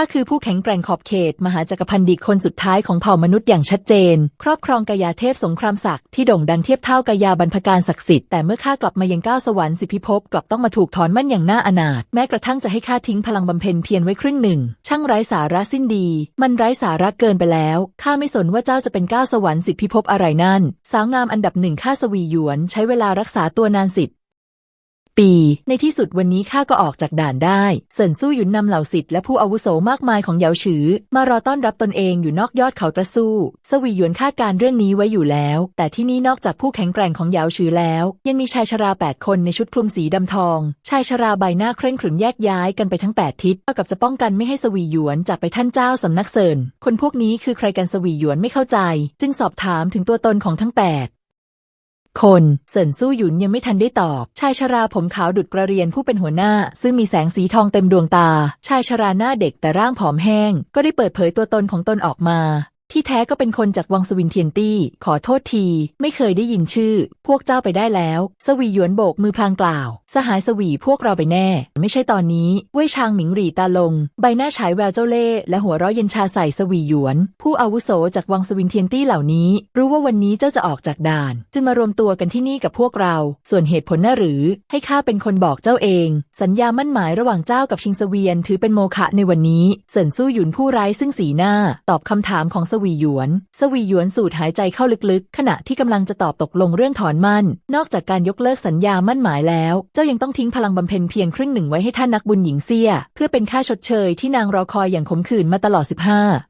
ข้าคือผู้แข็งแกร่งขอบเขต มหาจักรพันธ์ดีคนสุดท้ายของเผ่ามนุษย์อย่างชัดเจน ครอบครองกายาเทพสงครามศักดิ์ที่โด่งดังเทียบเท่ากายาบรรพการศักดิ์สิทธิ์แต่เมื่อข้ากลับมายังก้าวสวรรค์สิพิภพกลับต้องมาถูกถอนมั่นอย่างน่าอนาถแม้กระทั่งจะให้ข้าทิ้งพลังบำเพ็ญเพียรไว้ครึ่งหนึ่ง ช่างไร้สาระสิ้นดี มันไร้สาระเกินไปแล้วข้าไม่สนว่าเจ้าจะเป็นก้าวสวรรค์สิพิภพอะไรนั่น สาวงามอันดับหนึ่งข้าสวีหยวน ใช้เวลารักษาตัวนานสิบ ปี ในที่สุดวันนี้ข้าก็ออกจากด่านได้เซินสู้หยุนนำเหล่าสิทธิ์และผู้อาวุโสมากมายของเหยาฉือ มารอต้อนรับตนเองอยู่นอกยอดเขาตระสู้ สวีหยวนคาดการเรื่องนี้ไว้อยู่แล้ว แต่ที่นี่นอกจากผู้แข็งแกร่งของเหยาฉือแล้ว ยังมีชายชราแปดคนในชุดคลุมสีดำทอง ชายชราใบหน้าเคร่งขรึมแยกย้ายกันไปทั้งแปดทิศเท่ากับจะป้องกันไม่ให้สวีหยวนจากไปท่านเจ้าสำนักเซินคนพวกนี้คือใครกันสวีหยวนไม่เข้าใจ จึงสอบถามถึงตัวตนของทั้งแปด คนเซินสู้หยุนยังไม่ทันได้ตอบ ชายชราผมขาวดุดกระเรียนผู้เป็นหัวหน้า ซึ่งมีแสงสีทองเต็มดวงตา ชายชราหน้าเด็กแต่ร่างผอมแห้ง ก็ได้เปิดเผยตัวตนของตนออกมา ที่แท้ก็เป็นคนจากวังสวินเทียนตี้ ขอโทษที ไม่เคยได้ยินชื่อ พวกเจ้าไปได้แล้ว สวีหยวนโบกมือพลางกล่าว สหายสวีพวกเราไปแน่ ไม่ใช่ตอนนี้ เว่ยชางหมิงหรีตาลง ใบหน้าฉายแววเจ้าเล่ห์และหัวเราะเย็นชาใส่สวีหยวน ผู้อาวุโสจากวังสวินเทียนตี้เหล่านี้ รู้ว่าวันนี้เจ้าจะออกจากด่าน จึงมารวมตัวกันที่นี่กับพวกเรา ส่วนเหตุผลน่ะหรือ ให้ข้าเป็นคนบอกเจ้าเอง สัญญามั่นหมายระหว่างเจ้ากับชิงเวียนถือเป็นโมฆะในวันนี้เสินสู้หยุนผู้ร้ายซึ่งสีหน้า ตอบคำถามของสวีหยวน สวีหยวนสูดหายใจเข้าลึกๆ ขณะที่กำลังจะตอบตกลงเรื่องถอนมั่น นอกจากการยกเลิกสัญญามั่นหมายแล้วเจ้ายังต้องทิ้งพลังบำเพ็ญเพียงครึ่งหนึ่งไว้ให้ท่านนักบุญหญิงเซีย เพื่อเป็นค่าชดเชยที่นางรอคอยอย่างขมขื่นมาตลอด 15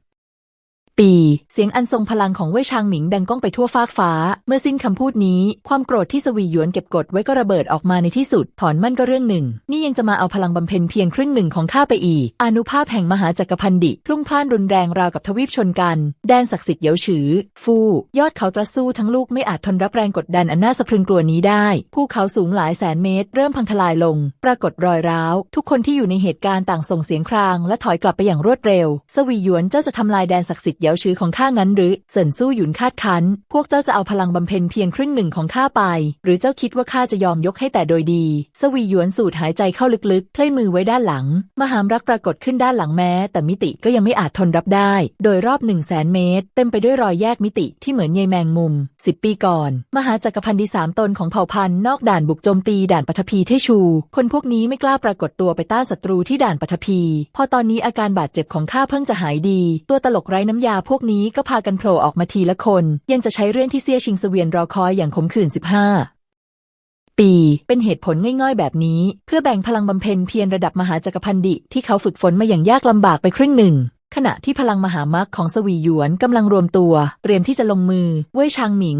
ปี เสียงอันทรงพลังของเว่ยชางหมิงดังก้องไปทั่วฟากฟ้า เมื่อสิ้นคำพูดนี้ ความโกรธที่สวีหยวนเก็บกดไว้ก็ระเบิดออกมาในที่สุด ถอนมั่นก็เรื่องหนึ่ง นี่ยังจะมาเอาพลังบำเพ็ญเพียงครึ่งหนึ่งของข้าไปอีก อนุภาพแห่งมหาจักรพันดิพลุ่งพล่านรุนแรงราวกับทวีปชนกัน แดนศักดิ์สิทธิ์เหยวฉือ ฟู่ยอดเขาตระสู้ทั้งลูกไม่อาจทนรับแรงกดดันอันน่าสะพรึงกลัวนี้ได้ ภูเขาสูงหลายแสนเมตร เริ่มพังทลายลง ปรากฏรอยร้าว ทุกคนที่อยู่ในเหตุการณ์ต่างส่งเสียงคราง และถอยกลับไปอย่างรวดเร็ว สวีหยวนเจ้าจะทำลายแดนศักดิ์สิทธิ์เหยวฉือของข้างั้นหรือเซินสู้หยุนคาดคั้น พวกเจ้าจะเอาพลังบำเพ็ญเพียงครึ่งหนึ่งของข้าไป หรือเจ้าคิดว่าข้าจะยอมยกให้แต่โดยดี สวีหยวนสูดหายใจเข้าลึกๆ เพลยมือไว้ด้านหลัง มหามรักปรากฏขึ้นด้านหลังแม้ แต่มิติก็ยังไม่อาจทนรับได้ โดยรอบหนึ่งแสนเมตร เต็มไปด้วยรอยแยกมิติที่เหมือนใยแมงมุมสิบปีก่อน มหาจักรพันธ์ดีสามตนของเผ่าพันธุ์นอกด่านบุกโจมตีด่านปัทภีเทชู คนพวกนี้ไม่กล้าปรากฏตัวไปต้านศัตรูที่ด่านปัทภีพอตอนนี้อาการบาดเจ็บของข้าเพิ่งจะหายดี ตัวตลกไร้น้ำยาพวกนี้ก็พากันโผล่ออกมาทีละคน ยังจะใช้เรื่องที่เซี่ยชิงเสวียนรอคอยอย่างขมขื่นสิบห้าปีเป็นเหตุผลง่ายๆแบบนี้ เพื่อแบ่งพลังบำเพ็ญเพียรระดับมหาจักรพันดิที่เขาฝึกฝนมาอย่างยากลำบากไปครึ่งหนึ่ง ขณะที่พลังมหามรของสวีหยวนกำลังรวมตัว เตรียมที่จะลงมือเว่ยชางหมิง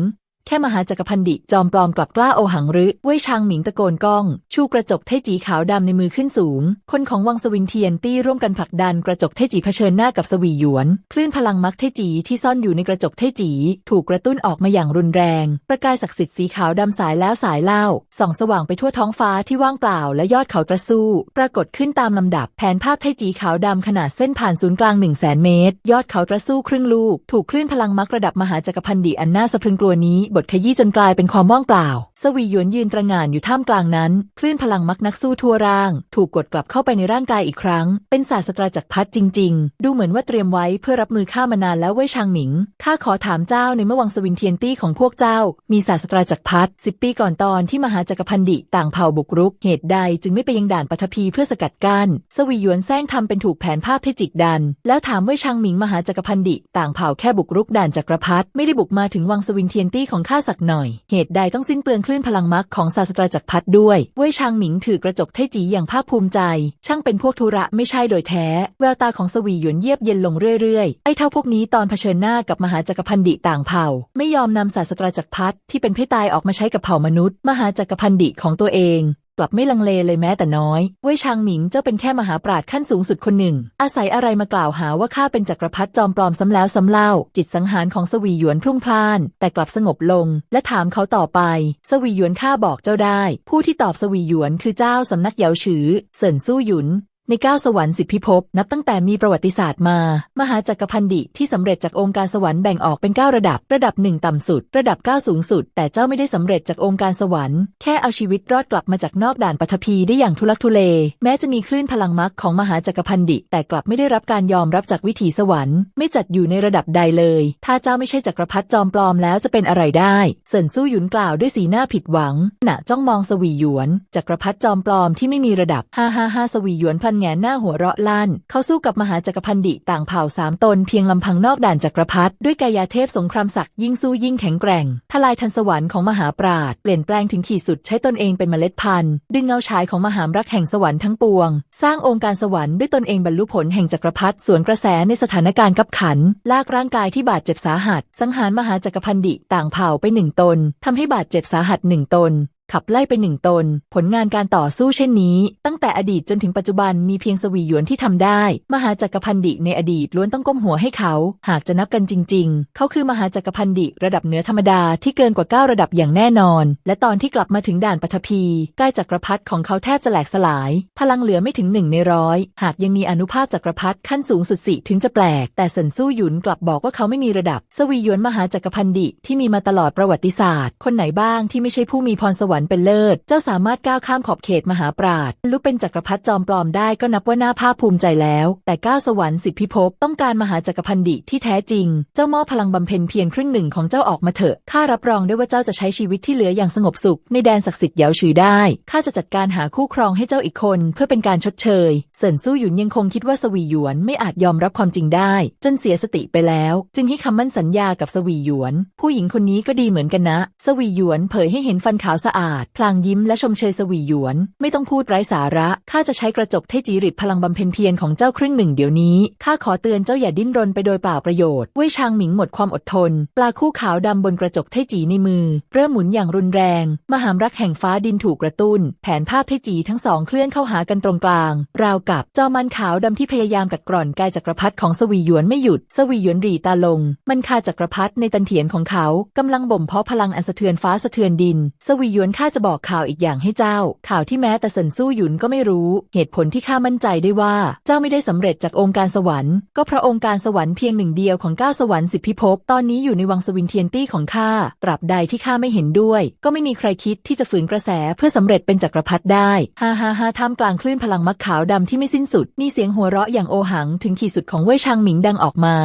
ค่มหาจักรพันดิจอมปลอมกลับกล้าโอหังรึเว่ยชางหมิงตะโกนก้อง ชูกระจกเทจีขาวดำในมือขึ้นสูง คนของวังสวินเทียนตี้ร่วมกันผลักดันกระจกเทจีเผชิญหน้ากับสวีหยวน คลื่นพลังมักเทจีที่ซ่อนอยู่ในกระจกเทจี ถูกกระตุ้นออกมาอย่างรุนแรง ประกายศักดิ์สิทธิ์สีขาวดำสายแล้วสายเล่าส่องสว่างไปทั่วท้องฟ้าที่ว่างเปล่าและยอดเขาตระสู้ ปรากฏขึ้นตามลำดับแผนภาพเทจีขาวดำขนาดเส้นผ่านศูนย์กลาง1 0 0 0 0แสนเมตร ยอดเขาตระสู้ครึ่งลูก ถูกคลื่นพลังมักระดับมหาจักรพันดิอันน่าสะพรึงกลัวนี้บทขยี้จนกลายเป็นความว่างเปล่า สวีหยวนยืนตระหง่านอยู่ท่ามกลางนั้น คลื่นพลังมักนักสู้ทั่วร่าง ถูกกดกลับเข้าไปในร่างกายอีกครั้ง เป็นศาสตราจักรพัดจริง ๆ ดูเหมือนว่าเตรียมไว้เพื่อรับมือข้ามานานแล้วเว่ยชางหมิง ข้าขอถามเจ้าในเมื่อวังสวินเทียนตี้ของพวกเจ้า มีศาสตราจักรพัดสิบปีก่อนตอนที่มหาจักรพันดิต่างเผ่าบุกรุก เหตุใดจึงไม่ไปยังด่านปัทภีเพื่อสกัดกั้น สวีหยวนแซงทำเป็นถูกแผนภาพเทจิกดัน แล้วถามเว่ยชางหมิงมหาจักรพันดิต่างเผ่าแค่บุกรุกด่านจักรพรรดิไม่ได้บุกมาถึงวังสวินเทียนตี้ของข้าสักหน่อย เหตุใดต้องสิ้นเปลืองคลื่นพลังมรรคของศาสตราจักรพัดด้วย เว่ยชางหมิงถือกระจกเทจีอย่างภาคภูมิใจ ช่างเป็นพวกธุระไม่ใช่โดยแท้ แววตาของสวีหยวนเยียบเย็นลงเรื่อยๆ ไอ้เท่าพวกนี้ตอนเผชิญหน้ากับมหาจักรพันดิต่างเผ่า ไม่ยอมนำศาสตราจักรพัดที่เป็นเพศตายออกมาใช้กับเผ่ามนุษย์ มหาจักรพันดิของตัวเอง ลับไม่ลังเลเลยแม้แต่น้อยเว่ยชางหมิงเจ้าเป็นแค่มหาปราชญ์ขั้นสูงสุดคนหนึ่ง อาศัยอะไรมากล่าวหาว่าข้าเป็นจักรพรรดิจอมปลอมซ้ำแล้วซ้ำเล่า จิตสังหารของสวีหยวนพรุ่งพล่าน แต่กลับสงบลง และถามเขาต่อไป สวีหยวนข้าบอกเจ้าได้ ผู้ที่ตอบสวีหยวนคือเจ้าสำนักเหยาฉือเสินสู้หยุน ในก้าสวรรค์สิบพิภพนับตั้งแต่มีประวัติศาสตร์มา มหาจักรพันดิที่สำเร็จจากองค์การสวรรค์แบ่งออกเป็นเก้าระดับ ระดับหนึ่งต่ำสุด ระดับเก้าสูงสุด แต่เจ้าไม่ได้สำเร็จจากองค์การสวรรค์แค่เอาชีวิตรอดกลับมาจากนอกด่านปฐพีได้อย่างทุลักทุเล แม้จะมีคลื่นพลังมรรคของมหาจักรพันดิแต่กลับไม่ได้รับการยอมรับจากวิถีสวรรค์ ไม่จัดอยู่ในระดับใดเลย ถ้าเจ้าไม่ใช่จักรพรรดิจอมปลอมแล้วจะเป็นอะไรได้ เซินสู้หยุนกล่าวด้วยสีหน้าผิดหวังขณะจ้องมองสวีหยวน จักรพรรดิจอมปลอมที่ไม่มีระดับฮ่าฮ่าฮ่าสวีหยวนพันแงหน้าหัวเราะลั่น เขาสู้กับมหาจักรพันดิต่างเผ่าสามตนเพียงลำพังนอกด่านจักรพรรดิด้วยกายาเทพสงครามศักดิ์ยิ่งสู้ยิ่งแข็งแกร่ง ทลายทันสวรรค์ของมหาปราดเปลี่ยนแปลงถึงขีดสุดใช้ตนเองเป็นเมล็ดพันธุ์ ดึงเงาฉายของมหามรักแห่งสวรรค์ทั้งปวง สร้างองค์การสวรรค์ด้วยตนเองบรรลุผลแห่งจักรพรรดิสวนกระแสในสถานการณ์กับขัน ลากร่างกายที่บาดเจ็บสาหัส สังหารมหาจักรพันดิต่างเผ่าไปหนึ่งตนทำให้บาดเจ็บสาหัสหนึ่งตน ขับไล่ไปหนึ่งตน ผลงานการต่อสู้เช่นนี้ ตั้งแต่อดีตจนถึงปัจจุบันมีเพียงสวีหยวนที่ทำได้ มหาจักรพันดิในอดีตล้วนต้องก้มหัวให้เขา หากจะนับกันจริง ๆ เขาคือมหาจักรพันดิระดับเหนือธรรมดาที่เกินกว่า 9 ระดับอย่างแน่นอน และตอนที่กลับมาถึงด่านปฐพีใกล้จักรพรรดิของเขาแทบจะแหลกสลาย พลังเหลือไม่ถึงหนึ่งในร้อยหากยังมีอนุภาพจักรพรรดิขั้นสูงสุดสิถึงจะแปลก แต่เซินสู้หยุนกลับบอกว่าเขาไม่มีระดับ สวีหยวนมหาจักรพันดิที่มีมาตลอดประวัติศาสตร์ คนไหนบ้างที่ไม่ใช่ผู้มีพรสวรรค์เป็นเลิศ เจ้าสามารถก้าวข้ามขอบเขตมหาปราดลุกเป็นจักรพรรดิจอมปลอมได้ก็นับว่าน่าภาคภูมิใจแล้ว แต่ก้าวสวรรค์สิบพิภพต้องการมหาจักรพันดิที่แท้จริง เจ้ามอบพลังบำเพ็ญเพียรครึ่งหนึ่งของเจ้าออกมาเถอะ ข้ารับรองได้ว่าเจ้าจะใช้ชีวิตที่เหลืออย่างสงบสุข ในแดนศักดิ์สิทธิ์เยาฉือได้ ข้าจะจัดการหาคู่ครองให้เจ้าอีกคน เพื่อเป็นการชดเชย เซินสู้หยุนยังคงคิดว่าสวีหยวนไม่อาจยอมรับความจริงได้ จนเสียสติไปแล้ว จึงให้คำมั่นสัญญากับสวีหยวน ผู้หญิงคนนี้ก็ดีเหมือนกันนะ สวีหยวนเผยให้เห็นฟันขาวสะอาดพลางยิ้มและชมเชยสวีหยวน ไม่ต้องพูดไร้สาระ ข้าจะใช้กระจกเทจีริตพลังบำเพ็ญเพียรของเจ้าครึ่งหนึ่งเดี๋ยวนี้ ข้าขอเตือนเจ้าอย่าดิ้นรนไปโดยเปล่าประโยชน์เว่ยชางหมิงหมดความอดทน ปลาคู่ขาวดำบนกระจกเทจีในมือ เริ่มหมุนอย่างรุนแรง มหามรักแห่งฟ้าดินถูกกระตุ้น แผนภาพเทจีทั้งสองเคลื่อนเข้าหากันตรงกลาง ราวกับจอมันขาวดำที่พยายามกัดกร่อนกายจักรพรรดิของสวีหยวนไม่หยุด สวีหยวนรีตาลง มันคาจักรพรรดิในตันเถียนของเขากำลังบ่มเพาะพลังอันสะเทือนฟ้าสะเทือนดิน สวีหยวนข้าจะบอกข่าวอีกอย่างให้เจ้า ข่าวที่แม้แต่เซินสู้หยุนก็ไม่รู้ เหตุผลที่ข้ามั่นใจได้ว่า เจ้าไม่ได้สำเร็จจากองค์การสวรรค์ก็เพราะองค์การสวรรค์เพียงหนึ่งเดียวของก้าสวรรค์สิบพิภพตอนนี้อยู่ในวังสวินเทียนตี้ของข้าตราบใดที่ข้าไม่เห็นด้วย ก็ไม่มีใครคิดที่จะฝืนกระแสเพื่อสำเร็จเป็นจักรพรรดิได้ฮ่าฮ่าฮ่าท่ามกลางคลื่นพลังมักขาวดำที่ไม่สิ้นสุด มีเสียงหัวเราะอย่างโอหังถึงขีดสุดของเว่ยชางหมิงดังออกมา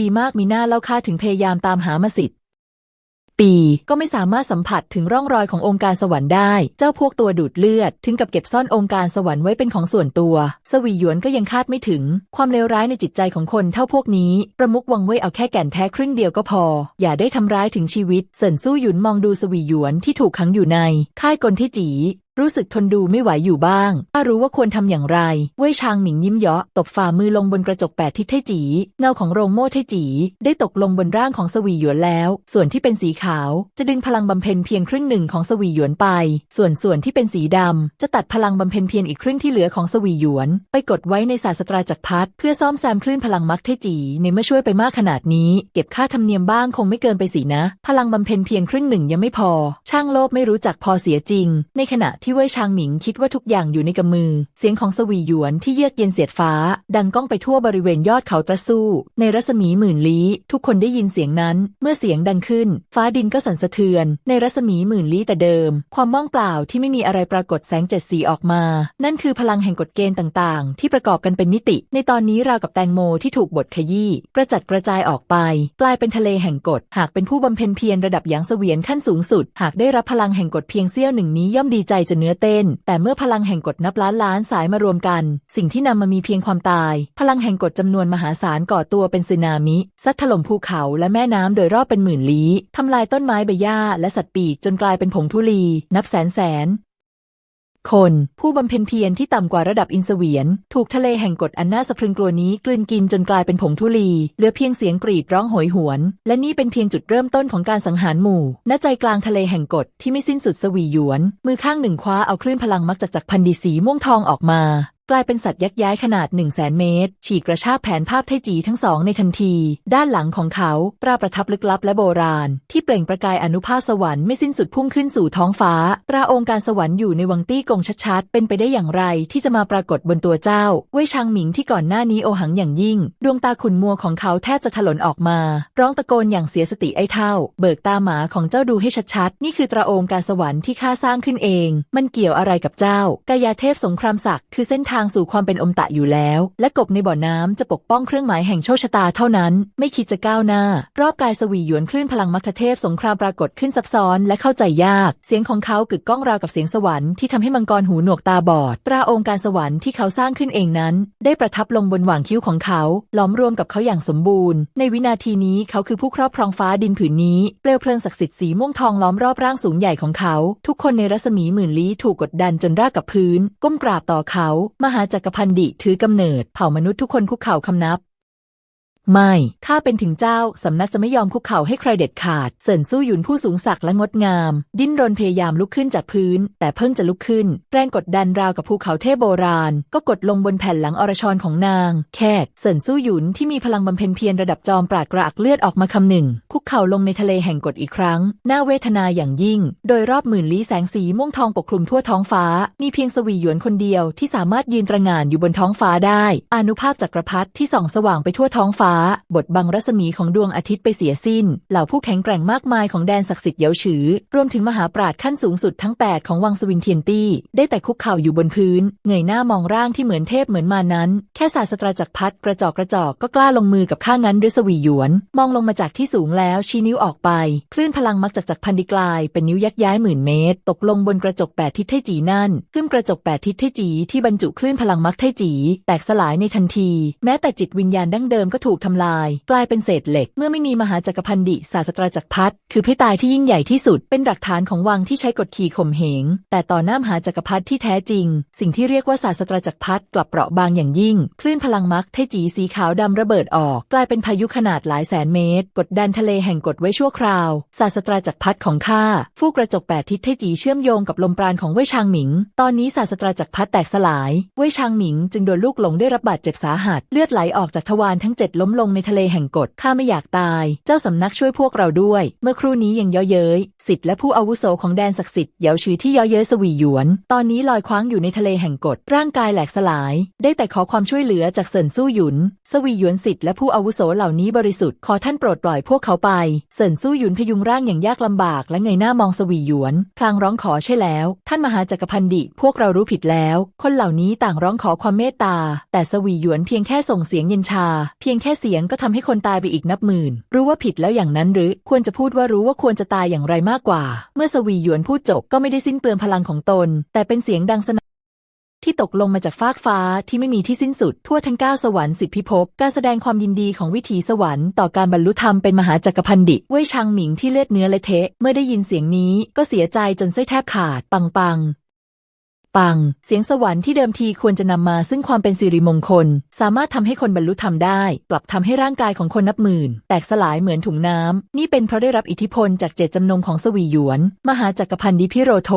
ดีๆมากมีหน้าเล่าข้าถึงพยายามตามหามาสิทธิ์ ปี ก็ไม่สามารถสัมผัสถึงร่องรอยขององค์การสวรรค์ได้ เจ้าพวกตัวดูดเลือด ถึงกับเก็บซ่อนองค์การสวรรค์ไว้เป็นของส่วนตัว สวีหยวนก็ยังคาดไม่ถึง ความเลวร้ายในจิตใจของคนเท่าพวกนี้ ประมุกวังเว่ยเอาแค่แก่นแท้ครึ่งเดียวก็พอ อย่าได้ทำร้ายถึงชีวิต เสินสู้หยุนมองดูสวีหยวนที่ถูกขังอยู่ใน ค่ายกลที่จี รู้สึกทนดูไม่ไหวอยู่บ้าง ถ้ารู้ว่าควรทำอย่างไร เว่ยชางหมิงยิ้มเยาะ ตบฝ่ามือลงบนกระจกแปดทิศไทจี เงาของโรงโม่ไทจี ได้ตกลงบนร่างของสวีหยวนแล้ว ส่วนที่เป็นสีขาว จะดึงพลังบำเพ็ญเพียงครึ่งหนึ่งของสวีหยวนไป ส่วนส่วนที่เป็นสีดำจะตัดพลังบำเพ็ญเพียงอีกครึ่งที่เหลือของสวีหยวน ไปกดไว้ในศาสตราจักรพรรดิเพื่อซ่อมแซมคลื่นพลังมักไทจี ในเมื่อช่วยไปมากขนาดนี้ เก็บค่าธรรมเนียมบ้างคงไม่เกินไปสินะ พลังบำเพ็ญเพียงครึ่งหนึ่งยังไม่พอ ช่างโลภไม่รู้จักพอเสียจริง ในขณะที่ที่เว่ยชางหมิงคิดว่าทุกอย่างอยู่ในกำมือ เสียงของสวีหยวนที่เยือกเย็นเสียดฟ้า ดังก้องไปทั่วบริเวณยอดเขาตะสู้ ในรัศมีหมื่นลี้ ทุกคนได้ยินเสียงนั้น เมื่อเสียงดังขึ้น ฟ้าดินก็สั่นสะเทือน ในรัศมีหมื่นลี้แต่เดิม ความว่างเปล่าที่ไม่มีอะไรปรากฏแสงเจ็ดสีออกมา นั่นคือพลังแห่งกฎเกณฑ์ต่างๆ ที่ประกอบกันเป็นมิติ ในตอนนี้ราวกับแตงโมที่ถูกบดขยี้กระจัดกระจายออกไป กลายเป็นทะเลแห่งกฎหากเป็นผู้บำเพ็ญเพียรระดับหยางเสวียนขั้นสูงสุด หากได้รับพลังแห่งกฎเพียงเสี้ยวหนึ่งนี้ย่อมดีใจจนเนื้อเต้น แต่เมื่อพลังแห่งกฎนับล้านล้านสายมารวมกัน สิ่งที่นำมามีเพียงความตาย พลังแห่งกฎจำนวนมหาศาลก่อตัวเป็นสึนามิซัดถล่มภูเขาและแม่น้ำโดยรอบเป็นหมื่นลี้ทำลายต้นไม้ใบหญ้าและสัตว์ปีกจนกลายเป็นผงธุลี นับแสนแสน คน ผู้บำเพ็ญเพียรที่ต่ำกว่าระดับอินเสวียน ถูกทะเลแห่งกฎอันน่าสะพรึงกลัวนี้กลืนกินจนกลายเป็นผงธุลีเหลือเพียงเสียงกรีดร้องโหยหวน และนี่เป็นเพียงจุดเริ่มต้นของการสังหารหมู่ณใจกลางทะเลแห่งกฎที่ไม่สิ้นสุดสวีหยวน มือข้างหนึ่งคว้าเอาคลื่นพลังมักจากจักพันดีสีม่วงทองออกมา กลายเป็นสัตว์ยักษ์ย้ายขนาดหนึ่งแสนเมตร ฉีกกระชากแผนภาพไทจีทั้งสองในทันที ด้านหลังของเขาตราประทับลึกลับและโบราณ ที่เปล่งประกายอนุภาคสวรรค์ไม่สิ้นสุดพุ่งขึ้นสู่ท้องฟ้า ตราองค์การสวรรค์อยู่ในวังตี้กงชัดๆ เป็นไปได้อย่างไรที่จะมาปรากฏบนตัวเจ้าเว่ยชางหมิงที่ก่อนหน้านี้โอหังอย่างยิ่ง ดวงตาขุนมัวของเขาแทบจะถลนออกมา ร้องตะโกนอย่างเสียสติไอ้เท่า เบิกตาหมาของเจ้าดูให้ชัดๆ นี่คือตราองค์การสวรรค์ที่ข้าสร้างขึ้นเอง มันเกี่ยวอะไรกับเจ้ากายาเทพสงครามศักดิ์คือเส้นทางางสู่ความเป็นอมตะอยู่แล้ว และกบในบ่อน้ำจะปกป้องเครื่องหมายแห่งโชคชะตาเท่านั้น ไม่คิดจะก้าวหน้า รอบกายสวีหยวนคลื่นพลังมัคเทพสงครามปรากฏขึ้นซับซ้อนและเข้าใจยาก เสียงของเขากึกก้องราวกับเสียงสวรรค์ที่ทำให้มังกรหูหนวกตาบอดตราองค์การสวรรค์ที่เขาสร้างขึ้นเองนั้น ได้ประทับลงบนหว่างคิ้วของเขาล้อมรวมกับเขาอย่างสมบูรณ์ ในวินาทีนี้เขาคือผู้ครอบครองฟ้าดินผืนนี้เปลวเพลิงศักดิ์สิทธิ์สีม่วงทองล้อมรอบร่างสูงใหญ่ของเขา ทุกคนในรัศมีหมื่นลี้ถูกกดดันจนรากกับพื้น ก้มกราบต่อเขามหาจักรพันดิถือกำเนิดเผ่ามนุษย์ทุกคนคุกเข่าคำนับ ไม่ ข้าเป็นถึงเจ้า สำนักจะไม่ยอมคุกเข่าให้ใครเด็ดขาด เสินสู้หยุนผู้สูงศักดิ์และงดงาม ดิ้นรนพยายามลุกขึ้นจากพื้น แต่เพิ่งจะลุกขึ้น แรงกดดันราวกับภูเขาเทพโบราณ ก็กดลงบนแผ่นหลังอรชรของนาง แคดเสินสู้หยุนที่มีพลังบำเพ็ญเพียรระดับจอมปราดกระอักเลือดออกมาคำหนึ่ง คุกเข่าลงในทะเลแห่งกฎอีกครั้งน่าเวทนาอย่างยิ่ง โดยรอบหมื่นลี้แสงสีม่วงทองปกคลุมทั่วท้องฟ้า มีเพียงสวีหยวนคนเดียวที่สามารถยืนตระหง่านอยู่บนท้องฟ้าได้ อานุภาพจักรพรรดิที่ส่องสว่างไปทั่วท้องฟ้าบทบังรัศมีของดวงอาทิตย์ไปเสียสิ้น เหล่าผู้แข็งแกร่งมากมายของแดนศักดิ์สิทธิ์เยาฉือ รวมถึงมหาปราชญ์ขั้นสูงสุดทั้ง 8 ของวังสวิงเทียนตี้ ได้แต่คุกเข่าอยู่บนพื้น เงยหน้ามองร่างที่เหมือนเทพเหมือนมานั้น แค่ศาสตราจักรพัดกระจอกกระจอกก็กล้าลงมือกับข้างั้นด้วยสวีหยวน มองลงมาจากที่สูงแล้วชี้นิ้วออกไป คลื่นพลังมักจากจากพันดิกลายเป็นนิ้วยักย้ายหมื่นเมตร ตกลงบนกระจกแปดทิศไทจีนั่นขึ้นกระจกแปดทิศไทจีที่บรรจุคลื่นพลังมักไทจี แตกสลายในทันที แม้แต่จิตวิญญาณดั้งเดิมก็ถูกทำลาย กลายเป็นเศษเหล็ก เมื่อไม่มีมหาจักรพันดิศาสตราจักรพรรดิคือเพตายที่ยิ่งใหญ่ที่สุด เป็นหลักฐานของวังที่ใช้กดขี่ข่มเหง แต่ต่อหน้ามหาจักรพรรดิที่แท้จริง สิ่งที่เรียกว่าศาสตราจักรพรรดิกลับเปราะบางอย่างยิ่ง คลื่นพลังมักไทจีสีขาวดำระเบิดออก กลายเป็นพายุขนาดหลายแสนเมตร กดดันทะเลแห่งกฎไว้ชั่วคราว ศาสตราจักรพรรดิของข้าฟูกกระจกแปดทิศไทจีเชื่อมโยงกับลมปราณของเว่ยชางหมิง ตอนนี้ศาสตราจักรพรรดิแตกสลาย เว่ยชางหมิง จึงโดนลูกหลงได้รับบาดเจ็บสาหัส เลือดไหลออกจากทวารทั้งเจ็ดล้มลงในทะเลแห่งกฎข้าไม่อยากตาย เจ้าสำนักช่วยพวกเราด้วย เมื่อครู่นี้ยังเย่อเย้ยสิทธิ์และผู้อาวุโสของแดนศักดิ์สิทธิ์เหยาชือที่เย่อเย้ยสวีหยวน ตอนนี้ลอยคว้างอยู่ในทะเลแห่งกฎร่างกายแหลกสลาย ได้แต่ขอความช่วยเหลือจากเซินสู้หยุน สวีหยวนสิทธิ์และผู้อาวุโสเหล่านี้บริสุทธิ์ขอท่านโปรดปล่อยพวกเขาไปเซินสู้หยุนพยุงร่างอย่างยากลำบาก และเงยหน้ามองสวีหยวนพลางร้องขอใช่แล้ว ท่านมหาจักรพันดิ พวกเรารู้ผิดแล้ว คนเหล่านี้ต่างร้องขอความเมตตา แต่สวีหยวนเพียงแค่ส่งเสียงเย็นชา เพียงแค่เสียงก็ทำให้คนตายไปอีกนับหมื่น รู้ว่าผิดแล้วอย่างนั้นหรือควรจะพูดว่ารู้ว่าควรจะตายอย่างไรมากกว่า เมื่อสวีหยวนพูดจบก็ไม่ได้สิ้นเปลืองพลังของตน แต่เป็นเสียงดังสนั่นที่ตกลงมาจากฟากฟ้าที่ไม่มีที่สิ้นสุด ทั่วทั้งเก้าสวรรค์สิบพิภพการแสดงความยินดีของวิถีสวรรค์ต่อการบรรลุธรรมเป็นมหาจักรพันดิเว่ยชางหมิงที่เลือดเนื้อและเทะ เมื่อได้ยินเสียงนี้ก็เสียใจจนไส้แทบขาดปังปัง ปัง เสียงสวรรค์ที่เดิมทีควรจะนำมาซึ่งความเป็นสิริมงคล สามารถทำให้คนบรรลุธรรมได้ กลับทำให้ร่างกายของคนนับหมื่น แตกสลายเหมือนถุงน้ำ นี่เป็นเพราะได้รับอิทธิพลจากเจตจำนงของสวีหยวน มหาจักรพันดิพิโรโท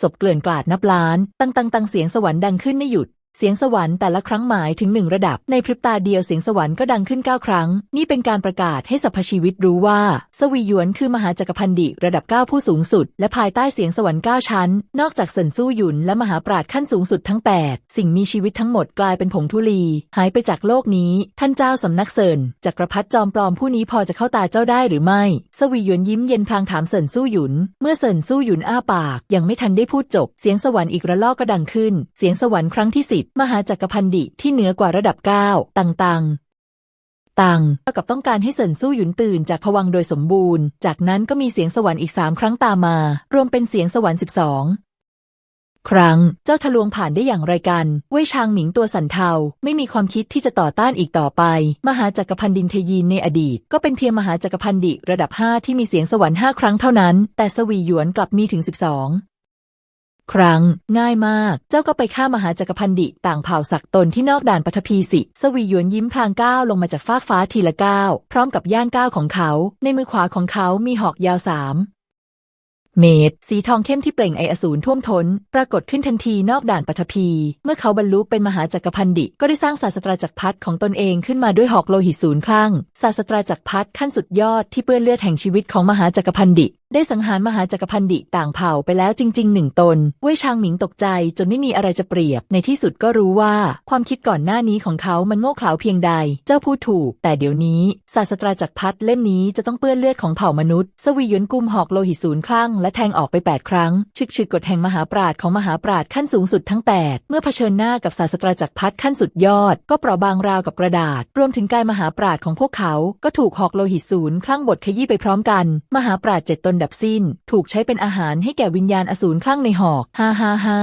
ศพเกลื่อนกลาดนับล้าน ตังตังตังเสียงสวรรค์ดังขึ้นไม่หยุด เสียงสวรรค์แต่ละครั้งหมายถึงหนึ่งระดับ ในพริบตาเดียวเสียงสวรรค์ก็ดังขึ้นเก้าครั้ง นี่เป็นการประกาศให้สรรพชีวิตรู้ว่า สวีหยวนคือมหาจักรพันดิระดับเก้าผู้สูงสุด และภายใต้เสียงสวรรค์เก้าชั้น นอกจากเซินสู้หยุนและมหาปราชญ์ขั้นสูงสุดทั้ง 8 สิ่งมีชีวิตทั้งหมดกลายเป็นผงธุลี หายไปจากโลกนี้ ท่านเจ้าสำนักเซินจักรพรรดิจอมปลอมผู้นี้พอจะเข้าตาเจ้าได้หรือไม่ สวีหยวนยิ้มเย็นพลางถามเซินสู้หยุน เมื่อเซินสู้หยุนอ้าปาก ยังไม่ทันได้พูดจบ เสียงสวรรค์อีกระลอกก็ดังขึ้น เสียงสวรรค์ครั้งที่สิบมหาจักรพันดิที่เหนือกว่าระดับเก้าตังตังตังเท่ากับต้องการให้เซินสู้หยุนตื่นจากผวังโดยสมบูรณ์ จากนั้นก็มีเสียงสวรรค์อีกสามครั้งตามมา รวมเป็นเสียงสวรรค์สิบสองครั้งเจ้าทะลวงผ่านได้อย่างไรกันเว่ยชางหมิงตัวสันเทา ไม่มีความคิดที่จะต่อต้านอีกต่อไป มหาจักรพันดินเทยีนในอดีต ก็เป็นเพียงมหาจักรพันดิระดับห้าที่มีเสียงสวรรค์ห้าครั้งเท่านั้น แต่สวีหยวนกลับมีถึงสิบสอง ครั้ง ง่ายมาก เจ้าก็ไปฆ่ามหาจักรพันดิต่างเผ่าศักตนที่นอกด่านปฐพีสิสวีหยวนยิ้มพลางก้าวลงมาจากฟากฟ้าทีละก้าว พร้อมกับย่างก้าวของเขา ในมือขวาของเขามีหอกยาวสามเมตรสีทองเข้มที่เปล่งไออสูรท่วมท้น ปรากฏขึ้นทันทีนอกด่านปฐพี เมื่อเขาบรรลุเป็นมหาจักรพันดิ ก็ได้สร้างศาสตราจักรพรรดิของตนเองขึ้นมาด้วยหอกโลหิตศูนย์คลั่ง ศาสตราจักรพรรดิขั้นสุดยอดที่เปื้อนเลือดแห่งชีวิตของมหาจักรพันดิได้สังหารมหาจักรพันดิต่างเผ่าไปแล้วจริงๆหนึ่งตนเว่ยชางหมิงตกใจจนไม่มีอะไรจะเปรียบ ในที่สุดก็รู้ว่า ความคิดก่อนหน้านี้ของเขามันโง่เขลาเพียงใด เจ้าพูดถูก แต่เดี๋ยวนี้ ศาสตราจักรพรรดิเล่มนี้จะต้องเปื้อนเลือดของเผ่ามนุษย์ สวีหยวนกุมหอกโลหิตศูนย์คลั่งและแทงออกไป 8 ครั้งฉึกฉึกกฎแห่งมหาปราดของมหาปราดขั้นสูงสุดทั้ง 8 เมื่อเผชิญหน้ากับศาสตราจักรพรรดิขั้นสุดยอด ก็เปราะบางราวกับกระดาษ รวมถึงกายมหาปราดของพวกเขา ก็ถูกหอกโลหิตศูนย์คลั่งบดขยี้ไปพร้อมกัน มหาปราดเจ็ดตนดับสิ้น ถูกใช้เป็นอาหารให้แก่วิญญาณอสูรคลั่งในหอกฮ่าฮ่าฮ่า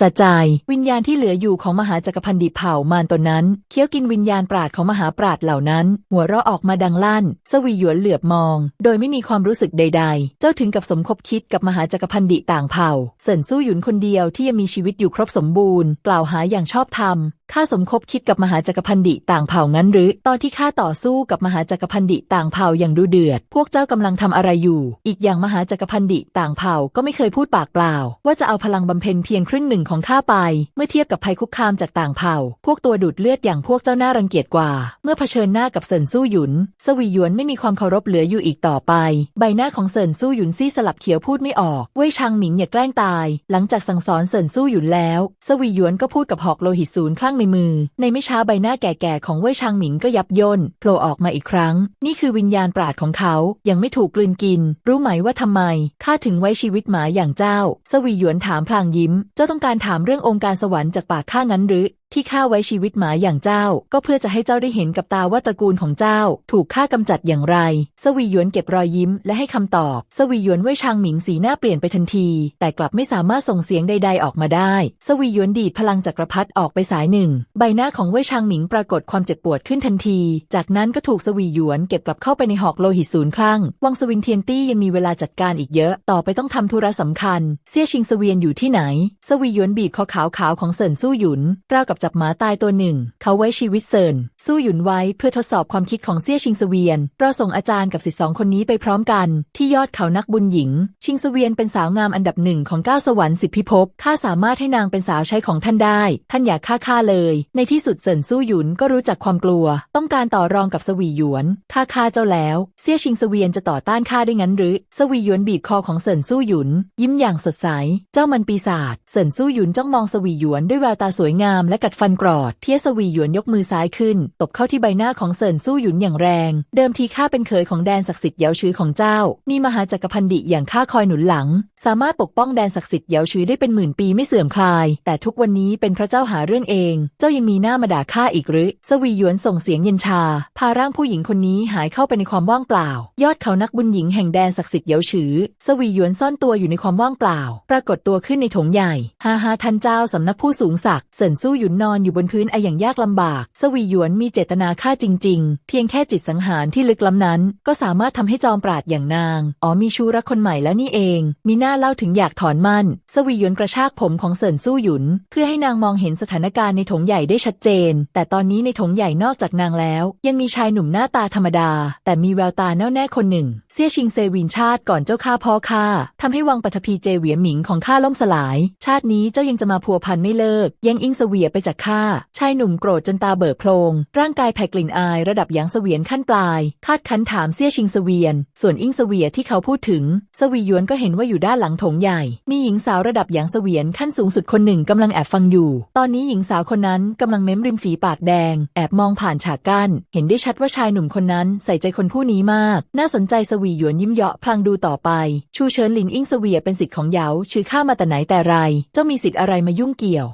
สะใจายวิญญาณที่เหลืออยู่ของมหาจักรพันดิเผ่ามารตนนั้น เคี้ยวกินวิญญาณปราดของมหาปราดเหล่านั้น หัวเราะออกมาดังลั่น สวีหยวนเหลือบมอง โดยไม่มีความรู้สึกใด ๆ เจ้าถึงกับสมคบคิดกับมหาจักรพันดิต่างเผ่า เสินสู้หยุนคนเดียวที่ยังมีชีวิตอยู่ครบสมบูรณ์กล่าวหาอย่างชอบธรรมข้าสมคบคิดกับมหาจักรพันดิต่างเผ่างั้นหรือ ตอนที่ข้าต่อสู้กับมหาจักรพันดิต่างเผ่าอย่างดูเดือด พวกเจ้ากำลังทำอะไรอยู่ อีกอย่างมหาจักรพันดิต่างเผ่าก็ไม่เคยพูดปากเปล่า ว่าจะเอาพลังบำเพ็ญเพียงครึ่งหนึ่งของข้าไป เมื่อเทียบกับภัยคุกคามจากต่างเผ่า พวกตัวดูดเลือดอย่างพวกเจ้าหน้ารังเกียจกว่า เมื่อเผชิญหน้ากับเซินสู้หยุน สวีหยวนไม่มีความเคารพเหลืออยู่อีกต่อไป ใบหน้าของเซินสู้หยุนซี่สลับเขียวพูดไม่ออกเว่ยชางหมิงอย่าแกล้งตาย หลังจากสั่งสอนเซินสู้หยุนแล้ว สวีหยวนก็พูดกับหอกโลหิตศูนย์คลั่งในมือ ในไม่ช้าใบหน้าแก่ๆของเว่ยชางหมิงก็ยับย่นโผล่ออกมาอีกครั้ง นี่คือวิญญาณปราดของเขา ยังไม่ถูกกลืนกิน รู้ไหมว่าทำไมข้าถึงไว้ชีวิตหมาอย่างเจ้า สวีหยวนถามพลางยิ้ม เจ้าต้องการถามเรื่ององค์การสวรรค์จากปากข้างั้นหรือ ที่ข้าไว้ชีวิตหมาอย่างเจ้า ก็เพื่อจะให้เจ้าได้เห็นกับตาว่าตระกูลของเจ้า ถูกฆ่ากำจัดอย่างไร สวีหยวนเก็บรอยยิ้มและให้คำตอบ สวีหยวนเว่ยชางหมิงสีหน้าเปลี่ยนไปทันที แต่กลับไม่สามารถส่งเสียงใด ๆ ออกมาได้ สวีหยวนดีดพลังจักรพรรดิออกไปสายหนึ่ง ใบหน้าของเว่ยชางหมิงปรากฏความเจ็บปวดขึ้นทันที จากนั้นก็ถูกสวีหยวนเก็บกลับเข้าไปในหอกโลหิตศูนย์คลั่ง วังสวิงเทียนตี้ยังมีเวลาจัดการอีกเยอะ ต่อไปต้องทำธุระสำคัญเซี่ยชิงเสวียนอยู่ที่ไหน สวีหยวนบีบคอขาวขาวๆของเซินสู้หยุนราวกับจับหมาตายตัวหนึ่ง เขาไว้ชีวิตเซินสู้หยุนไว้เพื่อทดสอบความคิดของเซี่ยชิงเวียนเราส่งอาจารย์กับศิษย์สองคนนี้ไปพร้อมกัน ที่ยอดเขานักบุญหญิง ชิงเวียนเป็นสาวงามอันดับหนึ่งของก้าสวรรค์สิบพิภพข้าสามารถให้นางเป็นสาวใช้ของท่านได้ ท่านอยากฆ่าข้าเลย ในที่สุดเซินสู้หยุนก็รู้จักความกลัว ต้องการต่อรองกับสวีหยวนข้าฆ่าเจ้าแล้ว เซี่ยชิงเวียนจะต่อต้านข้าได้งั้นหรือ สวีหยวนบีบคอของเซินสู้หยุน ยิ้มอย่างสดใส เจ้ามันปีศาจเซินสู้หยุนจ้องมองสวีหยวนด้วยแววตาสวยงามและกัดฟันกรอด เทียสวีหยวนยกมือซ้ายขึ้น ตบเข้าที่ใบหน้าของเซินสู้หยุนอย่างแรง เดิมทีข้าเป็นเขยของแดนศักดิ์สิทธิ์เยาชื้อของเจ้า มีมหาจักรพันดิอย่างข้าคอยหนุนหลัง สามารถปกป้องแดนศักดิ์สิทธิ์เยาชื้อได้เป็นหมื่นปีไม่เสื่อมคลาย แต่ทุกวันนี้เป็นพระเจ้าหาเรื่องเอง เจ้ายังมีหน้ามาด่าข้าอีกหรือ สวีหยวนส่งเสียงเย็นชา พาร่างผู้หญิงคนนี้หายเข้าไปในความว่างเปล่า ยอดเขานักบุญหญิงแห่งแดนศักดิ์สิทธิ์เยาฉือสวีหยวนซ่อนตัวอยู่ในความว่างเปล่า ปรากฏตัวขึ้นในถงใหญ่ ฮาฮาท่านเจ้าสำนักผู้สูงศักดิ์เสินสู้หยุนนอนอยู่บนพื้นไออย่างยากลำบาก สวีหยวนมีเจตนาฆ่าจริง ๆ เพียงแค่จิตสังหารที่ลึกล้ำนั้น ก็สามารถทำให้จอมปราดอย่างนาง อ๋อมีชูรักคนใหม่แล้วนี่เอง มีหน้าเล่าถึงอยากถอนมั่น สวีหยวนกระชากผมของเสินสู้หยุน เพื่อให้นางมองเห็นสถานการณ์ในถงใหญ่ได้ชัดเจน แต่ตอนนี้ในถงใหญ่นอกจากนางแล้ว ยังมีชายหนุ่มหน้าตาธรรมดา แต่มีแววตาแน่วแน่คนหนึ่งเซี่ยชิงเซวินชาติก่อนเจ้าข้าพ่อข้าทำให้วังปฐพีเจเหวียหมิงของข้าล่มสลาย ชาตินี้เจ้ายังจะมาพัวพันไม่เลิกแยังอิงเสวียไปจากข้าชายหนุ่มโกรธจนตาเบิกโพลงร่างกายแผ่กลิ่นอายระดับหยางเสวียนขั้นปลาย คาดคันถามเซี่ยชิงเสวียน ส่วนอิงเสวียที่เขาพูดถึงสวีหยวนก็เห็นว่าอยู่ด้านหลังถงใหญ่ มีหญิงสาวระดับหยางเสวียนขั้นสูงสุดคนหนึ่งกำลังแอบฟังอยู่ ตอนนี้หญิงสาวคนนั้นกำลังเม้มริมฝีปากแดง แอบมองผ่านฉากกั้น เห็นได้ชัดว่าชายหนุ่มคนนั้นใส่ใจคนผู้นี้มาก น่าสนใจสวีหยวนยิ้มเยาะพลางดูต่อไป ชูเฉินหลินอิงเสวียเป็นสิทธิ์ของเหยาชื่อข้ามาแต่ไหนแต่ไร เจ้ามีสิทธิ์อะไรมายุ่งเกี่ยว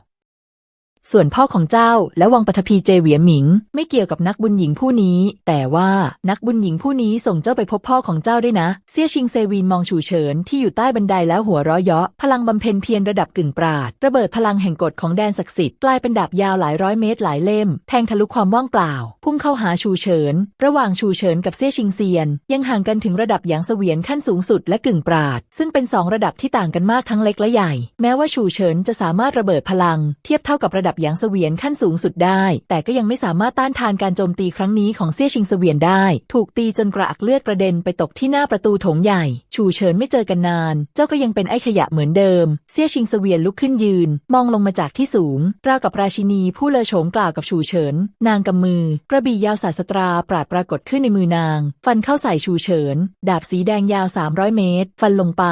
ส่วนพ่อของเจ้าและวังปฐพีเจเหวียหมิง ไม่เกี่ยวกับนักบุญหญิงผู้นี้ แต่ว่านักบุญหญิงผู้นี้ส่งเจ้าไปพบพ่อของเจ้าด้วยนะ เซี่ยชิงเซวินมองฉูเฉินที่อยู่ใต้บันไดแล้วหัวเราะเยาะ พลังบำเพ็ญเพียรระดับกึ่งปราด ระเบิดพลังแห่งกฎของแดนศักดิ์สิทธิ์กลายเป็นดาบยาวหลายร้อยเมตรหลายเล่ม แทงทะลุความว่างเปล่า พุ่งเข้าหาชูเฉิน ระหว่างชูเฉินกับเซี่ยชิงเซียน ยังห่างกันถึงระดับหยางเสวียนขั้นสูงสุดและกึ่งปราด ซึ่งเป็นสองระดับที่ต่างกันมากทั้งเล็กและใหญ่ แม้ว่าชูเฉินจะสามารถระเบิดพลังเทียบเท่ากับระดับดับหยางเสวียนขั้นสูงสุดได้ แต่ก็ยังไม่สามารถต้านทานการโจมตีครั้งนี้ของเซี่ยชิงเสวียนได้ ถูกตีจนกระอักเลือดกระเด็นไปตกที่หน้าประตูโถงใหญ่ ชูเฉินไม่เจอกันนาน เจ้าก็ยังเป็นไอ้ขยะเหมือนเดิม เซี่ยชิงเสวียนลุกขึ้นยืน มองลงมาจากที่สูง ราวกับราชินีผู้เลอโฉมกล่าวกับชูเฉิน นางกำมือ กระบี่ยาวศาสตราปราดปรากฏขึ้นในมือนาง ฟันเข้าใส่ชูเฉิน ดาบสีแดงยาว 300 เมตร ฟันลงไป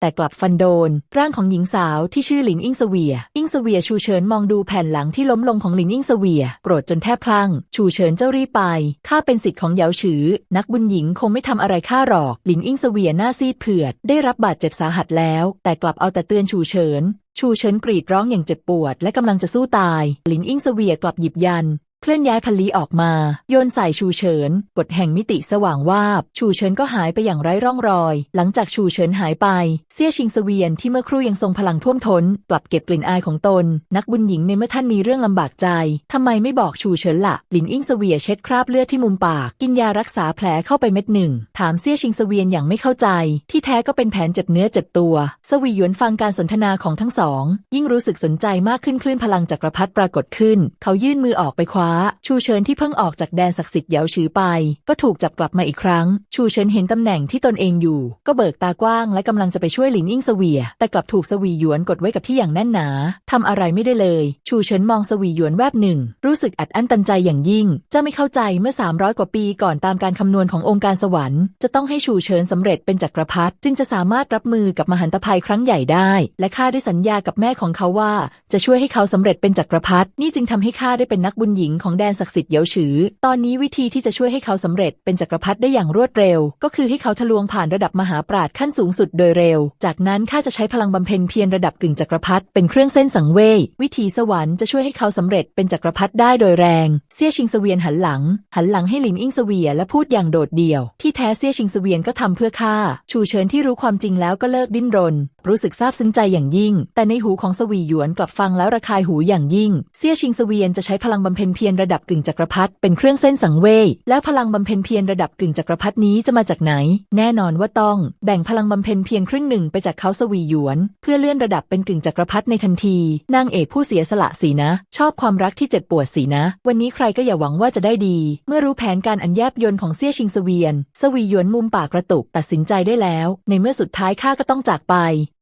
แต่กลับฟันโดน ร่างของหญิงสาวที่ชื่อหลินอิงเสวีย อิงเสวียชูเฉินมองดูแผ่นหลังที่ล้มลงของหลินอิงเสวีย โกรธจนแทบพลังชูเฉินเจ้ารีไปข้าเป็นสิทธิ์ของเหยาฉือ นักบุญหญิงคงไม่ทำอะไรข้าหรอก หลินอิงเสวียหน้าซีดเผือด ได้รับบาดเจ็บสาหัสแล้ว แต่กลับเอาแต่เตือนชูเฉินชูเฉินกรีดร้องอย่างเจ็บปวด และกำลังจะสู้ตาย หลินอิงเสวียกลับหยิบยัน เคลื่อนย้ายพันลีออกมา โยนใส่ชูเฉิน กฎแห่งมิติสว่างวาบ ชูเฉินก็หายไปอย่างไร้ร่องรอย หลังจากชูเฉินหายไป เซี่ยชิงเสวียนที่เมื่อครู่ยังทรงพลังท่วมท้น กลับเก็บกลิ่นอายของตน นักบุญหญิงในเมื่อท่านมีเรื่องลำบากใจทำไมไม่บอกชูเฉินละ่ะ หลินอิงเสวียเช็ดคราบเลือดที่มุมปาก กินยารักษาแผลเข้าไปเม็ดหนึ่ง ถามเซี่ยชิงเสวียนอย่างไม่เข้าใจ ที่แท้ก็เป็นแผนเจ็บเนื้อเจ็บตัวสวีหยวนฟังการสนทนาของทั้งสอง ยิ่งรู้สึกสนใจมากขึ้นคลื่นพลังจักรพรรดิปรากฏขึ้น เขายื่นมือออกไปคว้าชูเฉินที่เพิ่งออกจากแดนศักดิ์สิทธิ์เหยาฉือไป ก็ถูกจับกลับมาอีกครั้ง ชูเฉินเห็นตำแหน่งที่ตนเองอยู่ ก็เบิกตากว้างและกำลังจะไปช่วยหลินอิงเสวีย แต่กลับถูกสวีหยวนกดไว้กับที่อย่างแน่นหนาทำอะไรไม่ได้เลย ชูเฉินมองสวีหยวนแวบหนึ่ง รู้สึกอัดอั้นตันใจอย่างยิ่งเจ้าไม่เข้าใจเมื่อ 300 กว่าปีก่อนตามการคำนวณขององค์การสวรรค์จะต้องให้ชูเฉินสำเร็จเป็นจักรพรรดิจึงจะสามารถรับมือกับมหันตภัยครั้งใหญ่ได้ และข้าได้สัญญากับแม่ของเขาว่า จะช่วยให้เขาสำเร็จเป็นจักรพรรดินี่จึงทำให้ข้าได้เป็นนักบุญหญิงของแดนศักดิ์สิทธิ์เยาฉือ ตอนนี้วิธีที่จะช่วยให้เขาสำเร็จเป็นจักรพรรดิได้อย่างรวดเร็ว ก็คือให้เขาทะลวงผ่านระดับมหาปราชขั้นสูงสุดโดยเร็ว จากนั้นข้าจะใช้พลังบำเพ็ญเพียรระดับกึ่งจักรพรรดิเป็นเครื่องเส้นสังเวยวิธีสวรรค์จะช่วยให้เขาสำเร็จเป็นจักรพรรดิได้โดยแรง เซี่ยชิงเสวียนหันหลัง หันหลังให้หลินอิงเสวียและพูดอย่างโดดเดี่ยว ที่แท้เซี่ยชิงเสวียนก็ทำเพื่อข้าชูเฉินที่รู้ความจริงแล้วก็เลิกดิ้นรนรู้สึกซาบซึ้งใจอย่างยิ่ง แต่ในหูของสวีหยวนกลับฟังแล้วระคายหูอย่างยิ่ง เซี่ยชิงเสวียนจะใช้พลังบำเพ็ญเพียรระดับกึ่งจักรพรรดิเป็นเครื่องเส้นสังเวยแล้วพลังบำเพ็ญเพียรระดับกึ่งจักรพรรดินี้จะมาจากไหน แน่นอนว่าต้อง แบ่งพลังบำเพ็ญเพียรครึ่งหนึ่งไปจากเขาสวีหยวน เพื่อเลื่อนระดับเป็นกึ่งจักรพรรดิในทันที นางเอกผู้เสียสละสีนะ ชอบความรักที่เจ็บปวดสีนะ วันนี้ใครก็อย่าหวังว่าจะได้ดี เมื่อรู้แผนการอันแยบยนของเซี่ยชิงเสวียน สวีหยวนมุมปากกระตุกตัดสินใจได้แล้ว ในเมื่อสุดท้ายข้าก็ต้องจากไป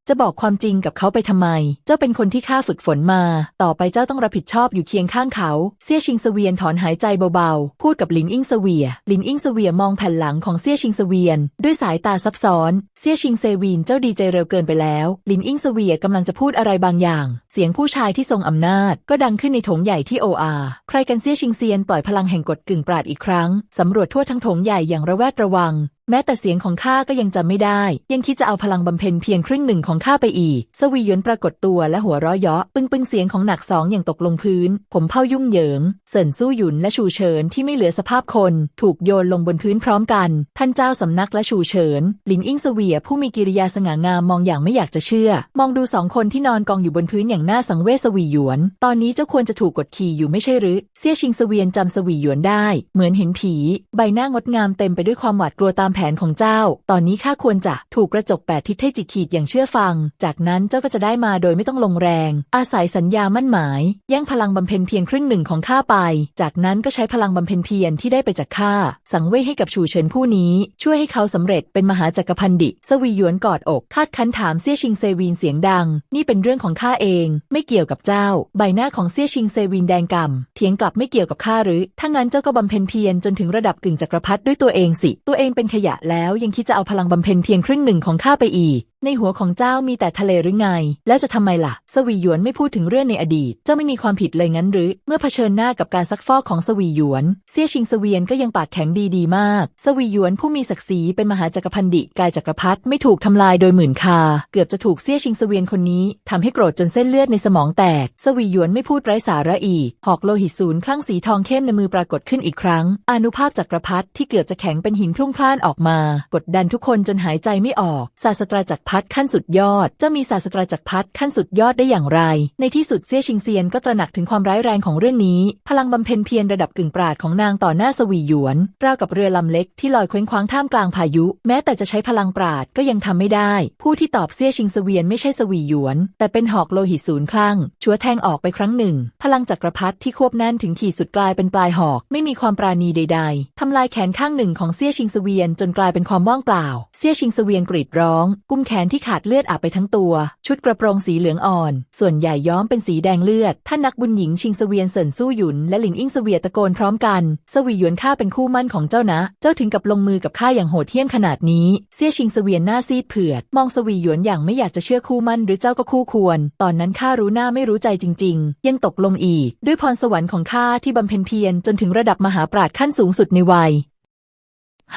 จะบอกความจริงกับเขาไปทำไม เจ้าเป็นคนที่ข้าฝึกฝนมา ต่อไปเจ้าต้องรับผิดชอบอยู่เคียงข้างเขา เซี่ยชิงเสวียนถอนหายใจเบาๆ พูดกับหลินอิงเสวีย หลินอิงเสวียมองแผ่นหลังของเซี่ยชิงเสวียน ด้วยสายตาซับซ้อน เซี่ยชิงเซวีนเจ้าดีใจเร็วเกินไปแล้ว หลินอิงเสวียกำลังจะพูดอะไรบางอย่าง เสียงผู้ชายที่ทรงอำนาจ ก็ดังขึ้นในโถงใหญ่ที่โออา ใครกันเซี่ยชิงเซียนปล่อยพลังแห่งกฎกึ่งปราดอีกครั้ง สำรวจทั่วทั้งโถงใหญ่อย่างระแวดระวัง แม้แต่เสียงของข้าก็ยังจำไม่ได้ ยังคิดจะเอาพลังบำเพ็ญเพียงครึ่งหนึ่งของข้าไปอีก สวีหยวนปรากฏตัวและหัวเราะเยาะ ปึ้งปึ้งเสียงของหนักสองอย่างตกลงพื้น ผมเผายุ่งเหยิง เสินสู้หยุนและชูเฉินที่ไม่เหลือสภาพคน ถูกโยนลงบนพื้นพร้อมกัน ท่านเจ้าสำนักและชูเฉิน หลินอิงเสวียผู้มีกิริยาสง่างามมองอย่างไม่อยากจะเชื่อ มองดูสองคนที่นอนกองอยู่บนพื้นอย่างน่าสังเวชสวีหยวน ตอนนี้เจ้าควรจะถูกกดขี่อยู่ไม่ใช่หรือเซี่ยชิงเสวียนจำสวีหยวนได้ เหมือนเห็นผี ใบหน้างดงามเต็มไปด้วยความหวาดกลัวตามแผนของเจ้า ตอนนี้ข้าควรจะถูกกระจกแปดทิศให้จิกขีดอย่างเชื่อฟัง จากนั้นเจ้าก็จะได้มาโดยไม่ต้องลงแรง อาศัยสัญญามั่นหมาย แย่งพลังบำเพ็ญเพียงครึ่งหนึ่งของข้าไป จากนั้นก็ใช้พลังบำเพ็ญเพียรที่ได้ไปจากข้าสังเวยให้กับชูเฉินผู้นี้ ช่วยให้เขาสำเร็จเป็นมหาจักรพันดิสวีหยวนกอดอกคาดคั้นถามเซี่ยชิงเซวีนเสียงดัง นี่เป็นเรื่องของข้าเอง ไม่เกี่ยวกับเจ้า ใบหน้าของเซี่ยชิงเซวีนแดงก่ำเถียงกลับไม่เกี่ยวกับข้าหรือ ถ้างั้นเจ้าก็บำเพ็ญเพียรจนถึงระดับกึ่งจักรพรรดิด้วยตัวเองสิ ตัวเองเป็นขยะแล้วยังคิดจะเอาพลังบำเพ็ญเพียงครึ่งหนึ่งของข้าไปอีก ในหัวของเจ้ามีแต่ทะเลหรือไง แล้วจะทำไมล่ะ สวีหยวนไม่พูดถึงเรื่องในอดีต เจ้าไม่มีความผิดเลยงั้นหรือ เมื่อเผชิญหน้ากับการซักฟอกของสวีหยวน เซี่ยชิงเสวียนก็ยังปากแข็งดีดีมาก สวีหยวนผู้มีศักดิ์ศรีเป็นมหาจักรพันดิกายจักรพรรดิไม่ถูกทำลายโดยหมื่นคา เกือบจะถูกเซี่ยชิงเสวียนคนนี้ทำให้โกรธจนเส้นเลือดในสมองแตก สวีหยวนไม่พูดไร้สาระอีก หอกโลหิตศูนย์คลั่งสีทองเข้มในมือปรากฏขึ้นอีกครั้ง อนุภาพจักรพรรดิที่เกือบจะแข็งเป็นหินพลุ่งพล่านออกมา กดดันทุกคนจนหายใจไม่ออก ศาสตราจักรพรรดิรรดิขั้นสุดยอดจ้ามีศาสตราจักรพรรดิขั้นสุดยอดได้อย่างไร ในที่สุดเซี่ยชิงเซียนก็ตระหนักถึงความร้ายแรงของเรื่องนี้ พลังบำเพ็ญเพียรระดับกึ่งปราดของนางต่อหน้าสวีหยวน ราวกับเรือลำเล็กที่ลอยเคว้งคว้างท่ามกลางพายุ แม้แต่จะใช้พลังปราดก็ยังทำไม่ได้ ผู้ที่ตอบเซี่ยชิงเสวียนไม่ใช่สวีหยวน แต่เป็นหอกโลหิตศูนย์คลั่ง ชัวแทงออกไปครั้งหนึ่ง พลังจักรพรรดิที่ควบแน่นถึงขีดสุดกลายเป็นปลายหอก ไม่มีความปราณีใด ๆทำลายแขนข้างหนึ่งของเซี่ยชิงเสวียนจนกลายเป็นความว่างเปล่า เซี่ยชิงเสวียนกรีดร้อง กุมแขนที่ขาดเลือดอาบไปทั้งตัว ชุดกระโปรงสีเหลืองอ่อน ส่วนใหญ่ย้อมเป็นสีแดงเลือด ท่านนักบุญหญิงชิงเสวียนเสินสู้หยุน และหลิงอิงเสวียตะโกนพร้อมกันสวีหยวนข้าเป็นคู่มั่นของเจ้านะ เจ้าถึงกับลงมือกับข้าอย่างโหดเหี้ยมขนาดนี้เซี่ยชิงเสวียนหน้าซีดเผือด มองสวีหยวนอย่างไม่อยากจะเชื่อคู่มั่นหรือเจ้าก็คู่ควร ตอนนั้นข้ารู้หน้าไม่รู้ใจจริง ๆ ยังตกลงอีก ด้วยพรสวรรค์ของข้าที่บำเพ็ญเพียรจนถึงระดับมหาปราชญ์ขั้นสูงสุดในวัย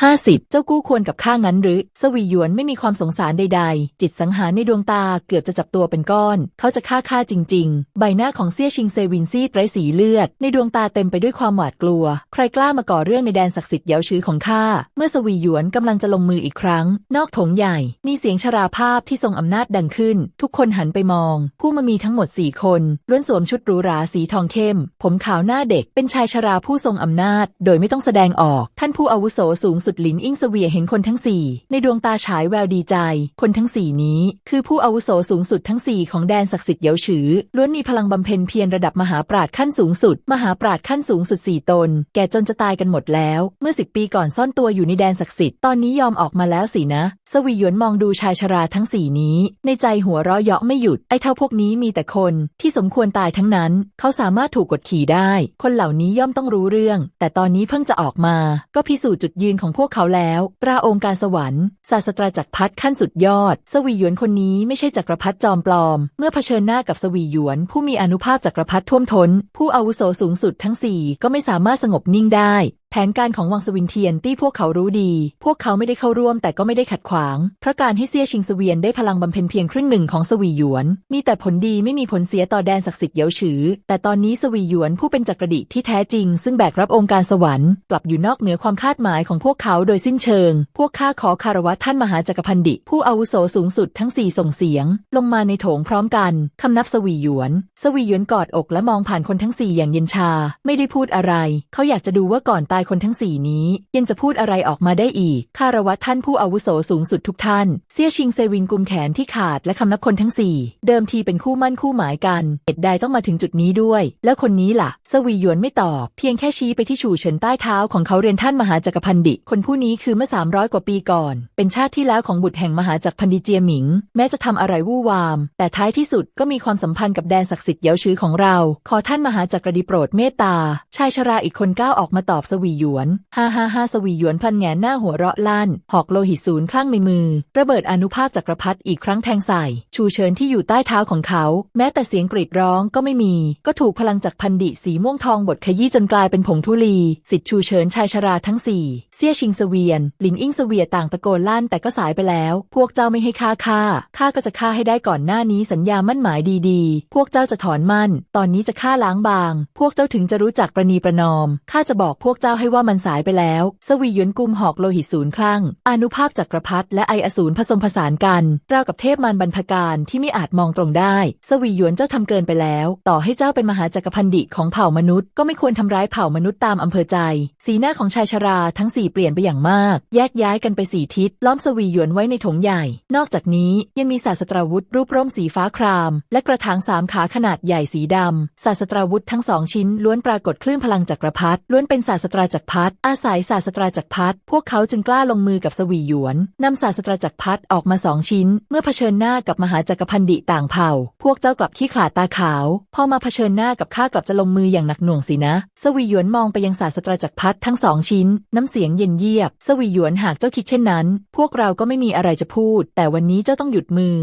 ห้าสิบเจ้ากู้ควรกับข้างั้นหรือ สวีหยวนไม่มีความสงสารใดๆ จิตสังหารในดวงตาเกือบจะจับตัวเป็นก้อน เขาจะฆ่าข้าจริง ๆ ใบหน้าของเซี่ยชิงเซวินซีไร้สีเลือด ในดวงตาเต็มไปด้วยความหวาดกลัว ใครกล้ามาก่อเรื่องในแดนศักดิ์สิทธิ์เย้าชื้อของข้า เมื่อสวีหยวนกำลังจะลงมืออีกครั้ง นอกถงใหญ่ มีเสียงชราภาพที่ทรงอำนาจดังขึ้น ทุกคนหันไปมอง ผู้มามีทั้งหมดสี่คนล้วนสวมชุดหรูหราสีทองเข้ม ผมขาวหน้าเด็กเป็นชายชราผู้ทรงอำนาจ โดยไม่ต้องแสดงออก ท่านผู้อาวุโสสูงสุดหลินอิงเสวียเห็นคนทั้งสี่ในดวงตาฉายแววดีใจ คนทั้งสี่นี้ คือผู้อาวุโสสูงสุดทั้งสี่ของแดนศักดิ์สิทธิ์เยาฉือล้วนมีพลังบำเพ็ญเพียรระดับมหาปราชญ์ขั้นสูงสุด มหาปราชญ์ขั้นสูงสุดสี่ตน แก่จนจะตายกันหมดแล้ว เมื่อสิบปีก่อนซ่อนตัวอยู่ในแดนศักดิ์สิทธิ์ตอนนี้ยอมออกมาแล้วสินะสวีหยวนมองดูชายชราทั้งสี่นี้ ในใจหัวเราะเยาะไม่หยุดไอ้เท่าพวกนี้มีแต่คนที่สมควรตายทั้งนั้น เขาสามารถถูกกดขี่ได้ คนเหล่านี้ย่อมต้องรู้เรื่อง แต่ตอนนี้เพิ่งจะออกมา ก็พิสูจน์จุดยืนของพวกเขาแล้วตราองค์การสวรรค์ ศาสตราจักรพรรดิขั้นสุดยอด สวีหยวนคนนี้ไม่ใช่จักรพรรดิจอมปลอม เมื่อเผชิญหน้ากับสวีหยวน ผู้มีอนุภาพจักรพรรดิท่วมท้น ผู้อาวุโสสูงสุดทั้งสี่ก็ไม่สามารถสงบนิ่งได้ แผนการของวังสวินเทียนตี้พวกเขารู้ดี พวกเขาไม่ได้เข้าร่วมแต่ก็ไม่ได้ขัดขวาง เพราะการให้เซี่ยชิงเวียนได้พลังบำเพ็ญเพียงครึ่งหนึ่งของสวีหยวน มีแต่ผลดีไม่มีผลเสียต่อแดนศักดิ์สิทธิ์เยาฉือ แต่ตอนนี้สวีหยวนผู้เป็นจักรดิที่แท้จริง ซึ่งแบกรับองค์การสวรรค์กลับอยู่นอกเหนือความคาดหมายของพวกเขาโดยสิ้นเชิง พวกข้าขอคารวะท่านมหาจักรพันดิผู้อาวุโสสูงสุดทั้งสี่ส่งเสียง ลงมาในโถงพร้อมกันคำนับสวีหยวน สวีหยวนกอดอกและมองผ่านคนทั้งสี่อย่างเย็นชา ไม่ได้พูดอะไร เขาอยากจะดูว่าก่อนตายคนทั้งสี่นี้ ยังจะพูดอะไรออกมาได้อีกคารวะท่านผู้อาวุโสสูงสุดทุกท่าน เซี่ยชิงเซวินกุมแขนที่ขาดและคำนับคนทั้งสี่เดิมทีเป็นคู่มั่นคู่หมายกันเหตุใดต้องมาถึงจุดนี้ด้วย แล้วคนนี้ล่ะสวีหยวนไม่ตอบ เพียงแค่ชี้ไปที่ฉูเฉินใต้เท้าของเขาเรียนท่านมหาจักรพันดิคนผู้นี้คือเมื่อ 300 กว่าปีก่อน เป็นชาติที่แล้วของบุตรแห่งมหาจักรพันดิเจียหมิง แม้จะทำอะไรวู่วาม แต่ท้ายที่สุดก็มีความสัมพันธ์กับแดนศักดิ์สิทธิ์เย้าชื้อของเรา ขอท่านมหาจักรดีโปรดเมตตาชายชราอีกคนก้าวออกมาตอบสวีหยวนฮ่าฮ่าฮ่าสวีหยวนพลันแงนหน้าหัวเราะลั่น หอกโลหิตศูนย์คลั่งในมือ ระเบิดอนุภาคจักรพรรดิอีกครั้งแทงใส่ ชูเฉินที่อยู่ใต้เท้าของเขา แม้แต่เสียงกรีดร้องก็ไม่มี ก็ถูกพลังจากพันดิสีม่วงทองบดขยี้จนกลายเป็นผงธุลี สิทธิชูเฉินชายชราทั้งสี่เซี่ยชิงเสวียน หลินอิงเสวียต่างตะโกนลั่นแต่ก็สายไปแล้ว พวกเจ้าไม่ให้ฆ่าข้าข้าก็จะฆ่าให้ได้ก่อนหน้านี้สัญญามั่นหมายดีๆ พวกเจ้าจะถอนมั่น ตอนนี้จะฆ่าล้างบาง พวกเจ้าถึงจะรู้จักประนีประนอมข้าจะบอกพวกเจ้าให้ว่ามันสายไปแล้ว สวีหยวนกุมหอกโลหิตศูนย์คลั่ง อนุภาพจักรพรรดิและไออสูรผสมผสานกัน ราวกับเทพมารบรรพการที่ไม่อาจมองตรงได้ สวีหยวนเจ้าทำเกินไปแล้ว ต่อให้เจ้าเป็นมหาจักรพันดิของเผ่ามนุษย์ ก็ไม่ควรทำร้ายเผ่ามนุษย์ตามอำเภอใจ สีหน้าของชายชราทั้งสี่เปลี่ยนไปอย่างมาก แยกย้ายกันไปสี่ทิศ ล้อมสวีหยวนไว้ในถงใหญ่ นอกจากนี้ยังมีศาสตราวุธรูปร่มสีฟ้าคราม และกระถางสามขาขนาดใหญ่สีดำศาสตราวุธทั้งสองชิ้นล้วนปรากฏคลื่นพลังจักรพรรดิล้วนเป็นศาสตราจักรพรรดิอาศัยศาสตราจักรพรรดิพวกเขาจึงกล้าลงมือกับสวีหยวนนำศาสตราจักรพรรดิออกมาสองชิ้น เมื่อเผชิญหน้ากับมหาจักรพันดิต่างเผ่า พวกเจ้ากลับขี้ขลาดตาขาว พอมาเผชิญหน้ากับข้ากลับจะลงมืออย่างหนักหน่วงสินะ สวีหยวนมองไปยังศาสตราจักรพรรดิทั้งสองชิ้น น้ำเสียงเย็นเยียบ สวีหยวนหากเจ้าคิดเช่นนั้น พวกเราก็ไม่มีอะไรจะพูด แต่วันนี้เจ้าต้องหยุดมือ